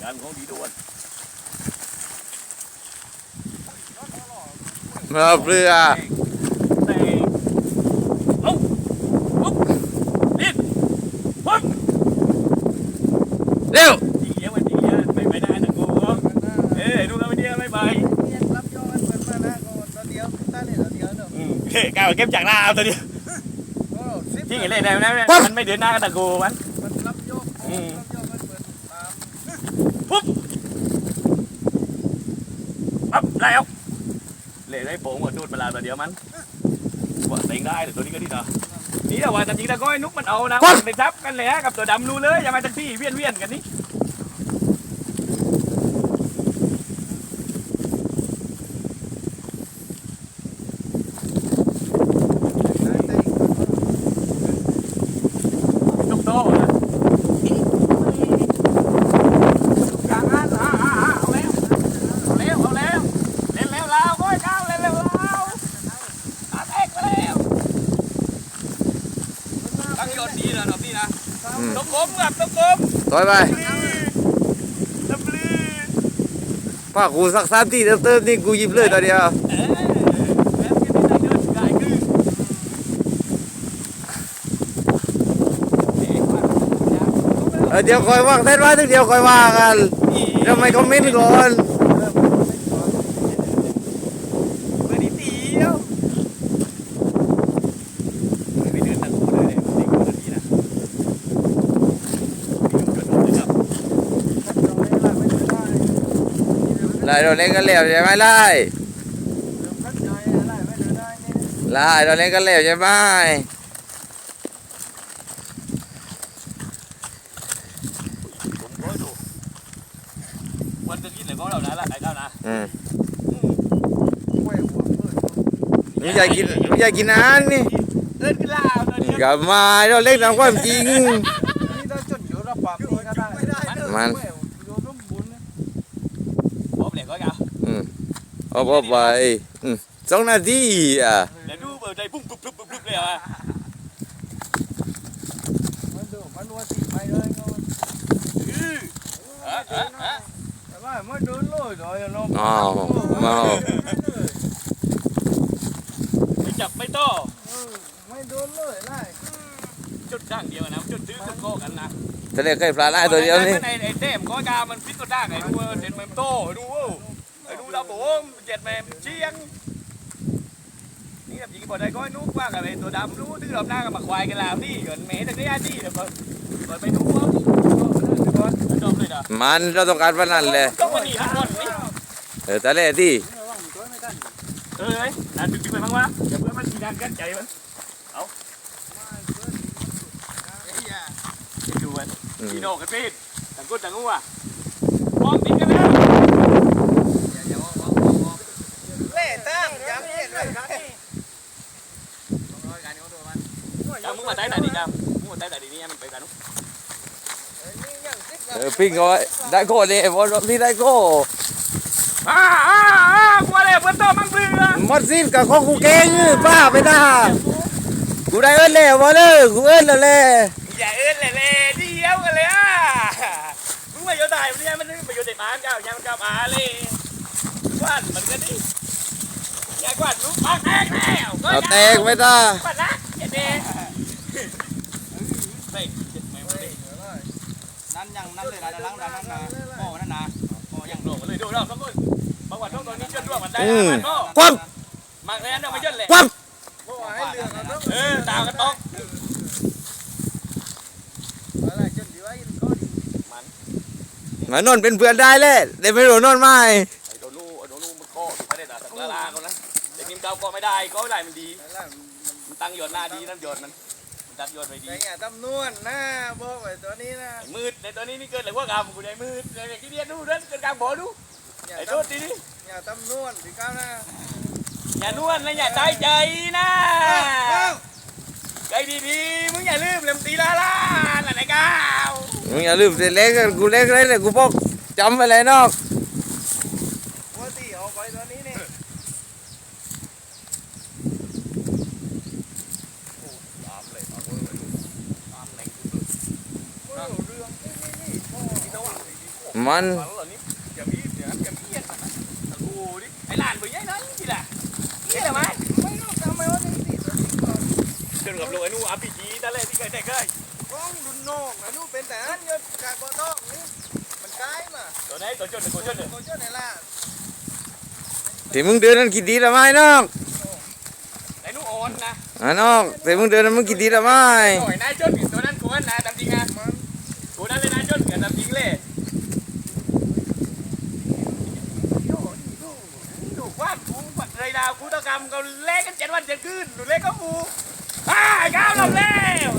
งอันของดีด่วนมาเรือเต่งเอ้าปุ๊บนี่ปุ๊บเร็วจริงเยอะมันจริงเยอะไม่ไปได้นะกูเอ้ยดูกันไปเดียวไม่ไปเนี่ยรับยอดเปิดมานะก็ตอนเดียวตาเนี่ยตอนเดียวเนอะอืมเฮ้ยก้าวเก็บจากหน้าเอาตัวเดียวก็สิบจริงเล่นได้ไหมนะมันไม่เดือนหน้ากันตะกูมัน มันรับยก อืม รับยกมันเปิดตาม ปุ๊บ ปั๊บแล้วเล่นได้โป่งกว่าจูดเวลาตัวเดียวมันว่าเต่งได้แต่ตัวนี้ก็ดีนะนี่แต่ว่าจริงๆตะก้อยนุกมันเอานะมันไปทับกันเลยฮะกับตัวดำรู้เลยอย่ามาตั้งที่เวียนเวียนๆกันนี่ ได้ได้ ยกโต๊ะนะอย่างนั้นอ่าอ่าอ่าเอาแล้วเอาแล้วเอาแล้วเล่นแล้วลาวก้อยก้าวเล่นแล้วลาวอาแตกไปแล้วตั้งยอดดีนะดอกนี่นะ อืม ต้องกลมครับต้องกลม ถอยไปป้ากูสักสามทีเติมเติมนี่กูยิบเลยตอนเดียวเอ๊ะแล้วที่นี่ได้เดินกายคือเอ๊ะว่าเออเดี๋ยวคอยว่างเส้นว่าถึงเดี๋ยวคอยว่ากันทำไมคอมเมนต์ก่อน ไม่ได้ตีเดียวไม่เดินตะกูเลยเนี่ยตีกูนาทีนะมีกระโดดเลยครับ ไล่เราเล่นกันแล้วใช่ไหมไล่ไล่เราเล่นกันแล้วใช่ไหมมก็ดูวันจะกินเลยก็เรานะละไอ้เจ้านะอืมมึงอยากกินมึงอยากกินอาหารนี่เดินขึ้นล่าตัวเดียวกลับมาเราเล่นตามความจริงมัน ผมเนี่ยก็เอา อืมเอาเอาไปอืมสองนาทีอะเดี๋ยวดูเปิดใจปุ้งปุ๊บปุ๊บปุ๊บปุ๊บเลยอะอือเอ๊ะเอ๊ะเอ๊ะอ้าวอ้าวไม่จับไม่โต้ไม่โดนเลยไล่จุดด่างเดียวนะจุดซื้อจุดโก้กันนะทะเลเคยปลาไล่ตัวเดียวนี่ไอ้ไอ้เต้มก้อยกามันพิษตัวด่างไอ้ดูเด็ดมันโต้ดู ไอ้ดูดาวโบมเจ็ดแม่เชียง นี่แบบยิงบอลได้ก้อยนุ๊กว่ากับไอ้ตัวดำรู้ดื้อดำหน้ากับมาควายกันแล้วนี่เกินเมย์จากนี้อาดีเดี๋ยวก่อนก่อนไปดูว่าเดี๋ยวก่อนจบเลยเด้อมันเราต้องการพนันเลยต้องมาหนีมันก่อนนี่เออทะเลที่เอ้ยนานดึกๆไปมั้งวะเดี๋ยวเพื่อนมันทีนานกันใจมันดูมันอืมพี่โนกันพี่ต่างคนต่างงัวมองติดกันแล้ว เล่ตั้ง ยังเห็นเลยครับเอามึงมาใต้ไหนดีครับมึงมาใต้ไหนดีนี่มันไปกันนุ๊กเออปิ้งเอาไว้ได้โก้เลยบอลที่ได้โก้อ่าอ่าอ่ากลัวเล ยเพื่อนโตมังเบื่อหมดสิ้นกับของกูเก่งป้าไปหน้ากูได้เอิ้นแล้วบอลเลยกวแหละอย่าเอื้อนเลยเลยเดียวกันเอะมึงมาโยนได้มันเนี่ยมันมาโยนเด็ดหมาเจ้ายังเจ้าหมาเลยกวาดมันก็ดิอย่าแตกแล้วเอาแตกไม่ได้กวาดนะอย่เด็กเตะเจ็บไมวะเด็กนั่นยังนั่นเลยนะด้างนนั้นนะโอ้นั่นนะโอ้ยังโดดมาเลยดูเราสองคนบางวันต้องตัวนี้เชื่วยมันได้อืมมันก็ควับมากแล้วเนี่ยมาเยอะเลยควับโอ้ให้เอเราต้องเออตามกันต้องอะไรจนดีว่าก็ดีมานอนเป็นเพื่อนได้เลยแต่ไม่รู้นอนไม่ นะแต่กินเกาก็ไม่ได้ก็ไม่ได้มันดี แล้วมันตั้งยอดหน้าดีนั่นยอดมันมันตั้งยอดไว้ดีแต่อย่าตำนวนนะบอกไว้ตัวนี้นะไอ้มืดในตัวนี้นี่เกินเลยว่ากำกูในมืดเลยที่เดียนดูนั่นเกินกลางบ่อดูอย่าไอ้ตโทษทีนี่อย่าตำนวนพี่ก้าวนะอย่านวลนะอย่าใจใจนะใจดีๆมึงอย่าลืมเล่มตีลาลาน่ะไอ้ก้าวมึงอย่าลืมเสร็จเล็กกูเล็กเลยเลยกูบอกจำไปเลยนอก ว่าตีเอาไปตัวนี้นี่ มัน ฟังเหล่านี้อย่ามีเสียงอย่ามีเย็นนะตะกูดิไอ้หลานไปยัยนั้นทีละนี่แหละไหม ไม่รู้ทำไมว่าจังสิ จนกับลูกไอ้นู่อาพีจีนั่นแหละที่เคยได้เคยก้องดุนนอกนะนู่เป็นแต่อันยศกาบอทอกนี่มันใกล้มาตัวไหนตัวจนตัวจนเลยโคเจ้าไหนล่ะที่มึงเดินนั่นกี่ดีละไหมน้องไอ้นู่อ่อนนะอะน้องที่มึงเดินนั่นมึงกี่ดีละไหมโอ้ยนายจนตัวนั้นกูว่านะดำจริงอะกูนั่นเลยนายจนเหมือนดำจริงเลยดูว่ากูปัดเลยดาว กูต้องกำเขาเล่กันเจ็ดวันเจ็ดคืนดูเล่ก็กูอ่าก้าวลำแล้ว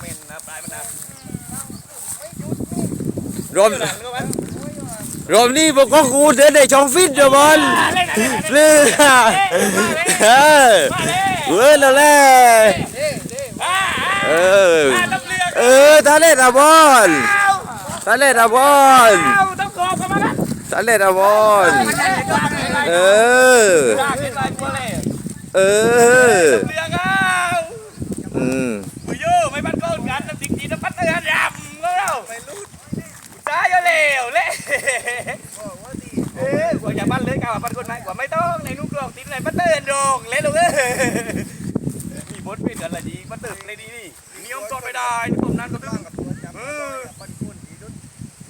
เมนนะปลายมันนะรอบหลังก็มันรอบนี้พวกก็กูเดินในช่องฟิตเดี๋ยวบอลเล่นอะไรเลือเออมาเลยเว้ยแล้วแหละอ่าเอออ่าต้อง เลือกเออทะเลตะบอลเอาทะเลตะบอลเอาต้องกรอบกันมาละทะเลตะบอลเออลากขึ้นไปตัวเลยเออเลือกเอาอืมมือโย่ไม่บันก้นกันน้ำจริงจีน้ำพัดเตือนยำก็เราไม่รู้ตายเร็วเละเออกว่าอย่าบ้านเลยกว่าพันคนไหมกว่าไม่ต้องในนุ่งกรองติดไหนพัดเตือนโดงเละลูกเอ้ยมีบดเป็นอะไรดีพัดเตือนเลยดี นั่นก็ตึ้งเออ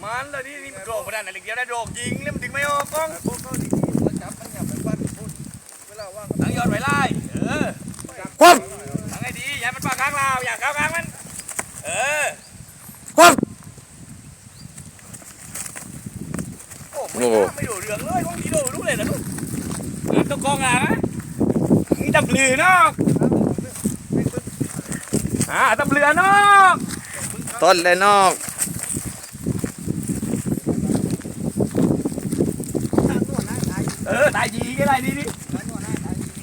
มันเลยนี่นี่มันโดงไม่ได้นะเล็กเดียวได้โดงยิงแล้วมันดึงไม่ออกกล้องพวกเขาดีๆมันจับมันหยับไปบ้านพุ่นเวลาวางทั้งยอดไว้ไล่เออควับทั้งไอ้ดีอย่ามันปากข้างเราอย่าเข้าข้างมัน เออควับโอ้ไม่น่าไม่ดูเรื่องเลยของดีโดรู้เลยนะลูกนี่ต้องกองอะนี่ตำเลือนาะอ่าตำเลือนาะ ต้นเลยนอกเออตายยีก็ได้นี่นี่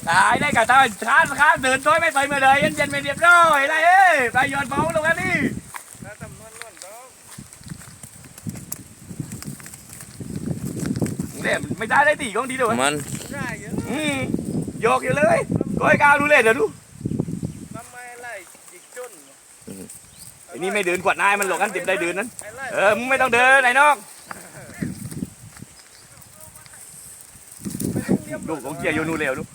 ตายได้กับตายช้าช้าเดินต้อยไม่ไปมาเลยเย็นเย็นไม่เรียบร้อยไรเอ้ยไปยอดเมาลงกันนี่ถ้าตำนวนล้วนต้องเนี่ยไม่ได้ได้ตีของดีด้วยมันได้เยอะอืมโยกอยู่เลยก้อยก้าวดูเลยเดี๋ยวดู ทำไมไล่จิกจน ไอ้ นี่ไม่เดินกวาดนายมันหลอกกันติดได้เดินนั้นไอ้ไล่เออมึงไม่ต้องเดินไอ้น้องลูกของเกียร์โยนูเหลวลูก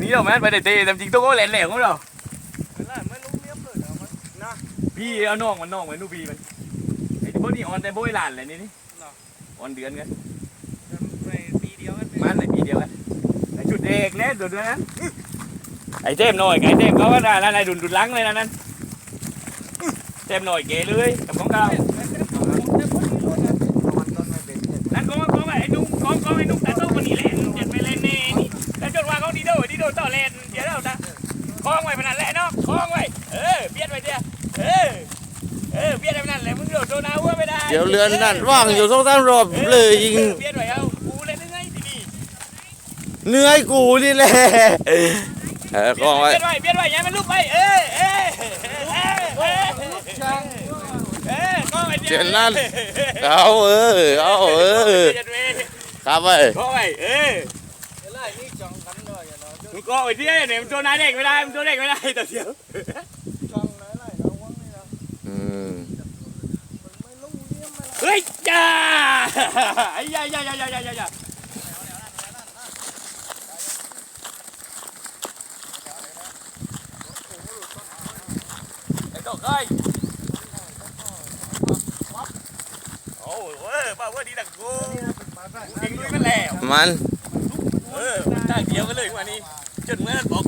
นี่เราแม่นไปได้เตะแต่จริงตัวก็แหลนแหลวของเราไอ้ไล่ไม่รู้เลี้ยมเลยเหรอมันนะพี่เอาน้องมันน้องมันนูพี่มันไอ้ที่พวกนี้ออนแต่โบยหลานเลยนี่นี่ออนเดือนกันในปีเดียวกันมันในปีเดียวกันไอ้จุดเอกเล่นตัวนั้นไอ้เจมหน่อยไอ้เจมเขาก็ได้นั่นไอ้ดุนดุนลังเลยนะนั่น เจมหน่อยเก๋เลยกับของเก่านั่นก็ก็ไอ้นุ่งก็ก็ไอ้นุ่งแต่โต๊ะคนนี้เล่นเจ็ดไปเล่นนี่นี่แต่จนว่าเขาดีโดดีโดต่อเล่นเดี๋ยวเราจะคล้องไว้พนันแหละเนาะคล้องไว้เออเบียดไว้เดียวเออเออเบียดไว้พนันแหละมึงโดดโดนเอาหัวไม่ได้เดี๋ยวเรือนนั่นว่างอยู่สองสามรอบเลยยิงเบียดไว้เอากูเล่นได้ไงทีนี่เหนื่อยกูนี่แหละเออคล้องไว้เบียดไว้เบียดไว้อย่ามันลุกไปเออเออเออเออเออเอ อคล้องไว้เนนั่นเอาเออเอาเออครับไปก็ไว้เออไอ้ไล่นี่จองกันเลยเนาะมึงก็ไอ้เดียวเนี่ยมึงตัวนายเด็กไม่ได้มึงตัวเด็กไม่ได้แต่เดียวจองไอ้ไล่เราวังนี่นะอืมมันไม่ละเฮ้ยจ้าไอ้ยายายายายายาไอ้ดอกเอ้ยโอ้ยเว้ยป้าว่าดีดักกู กินลุยมันแล้ว มันเออได้เดียวกันเลยวันนี้ จนเมื่อนั้นบอก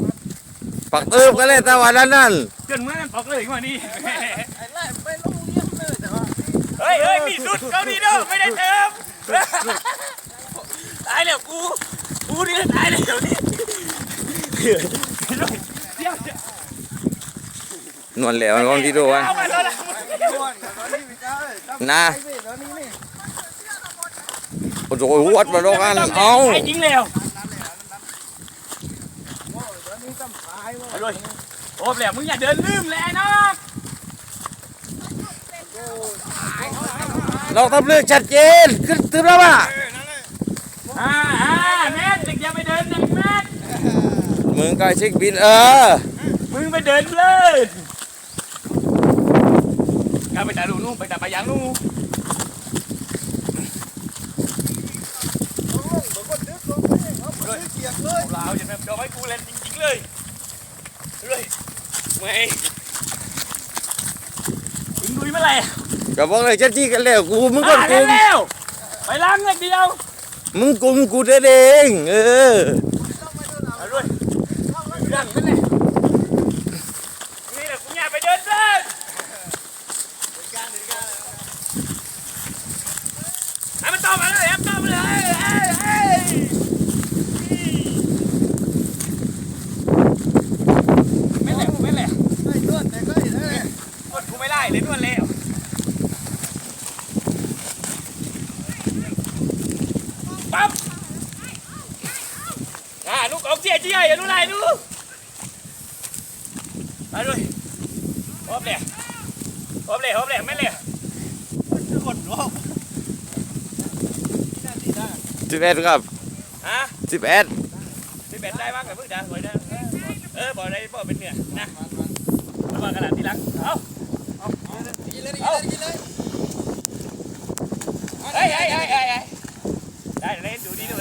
ปักเติบกันเลยแต่วันนั้นนั่นจนเมื่อนั้นบอกเลยวันนี้ไอ้ไล่ไม่รู้เลี้ยมเลยแต่ว่าเฮ้ยเฮ้ยมีสุดเขาดีเด้อไม่ได้เติมตายแล้วกู กูนี่ตายแล้วนี่เดี๋ยวเดี๋ยวนวลแล้วมันของที่ดูวันเอามาแล้วนะ ล้วนแต่ตอนนี้พี่เจ้าเลยจับนะไอ้เว้ยตอนนี้นี่โอ้โหวัดมาโลกันเอาไอ้จริงแล้วโอ้ยตอนนี้ต้องขายว่าเอาด้วยโอ้แหลมึงอย่าเดินลืมแหละน้องเราทำเรื่องชัดเจนขึ้นตึ้มแล้วป่ะอ่าอ่าแม่เด็กอย่าไปเดินนะแม่มึงก็เช็คบินเออ มึงไปเดินเลยกลับไปตาลูนู่นไปตาปลายางนู่นาวจะแบบเดี๋ยวให้กูเล่นจริงๆเลยเลยไม่ถึงลุยเมื่อไหร่ก็บอกเลยเจ้าที่กันแล้วกูมึงก็อ่ากุมเร็วๆไปล้างเงินเดียว มึงกุมกูเด้อเองเออ เอาด้วยเรื่องมันเลยนี่แหละกูอยากไปเดินเล่นให้มันต่อมาเลยให้มันต่อมาเลยเอ้ยเอ้ยเอ้ยไม่แหละไม่แหละนวดกูไม่ได้เลยนวดแล้วปั๊บอ่าลูกออกเจียเจียอย่ารู้ไรดูไปด้วย พร้อมเลยพร้อมเลยพร้อมเลยไม่เลยคนรอบสิบเอ็ดครับฮะสิบเอ็ดที่เป็นได้บ้างกับพึ่งจ้าสวยนะเออบอกได้บอกเป็นเนี่ยนะแล้วก็กระดาษที่รักเอากินเลยกินเลยกินเลยเฮ้ยเฮ้ยเฮ้ยเฮ้ยได้เล่นดูดีดู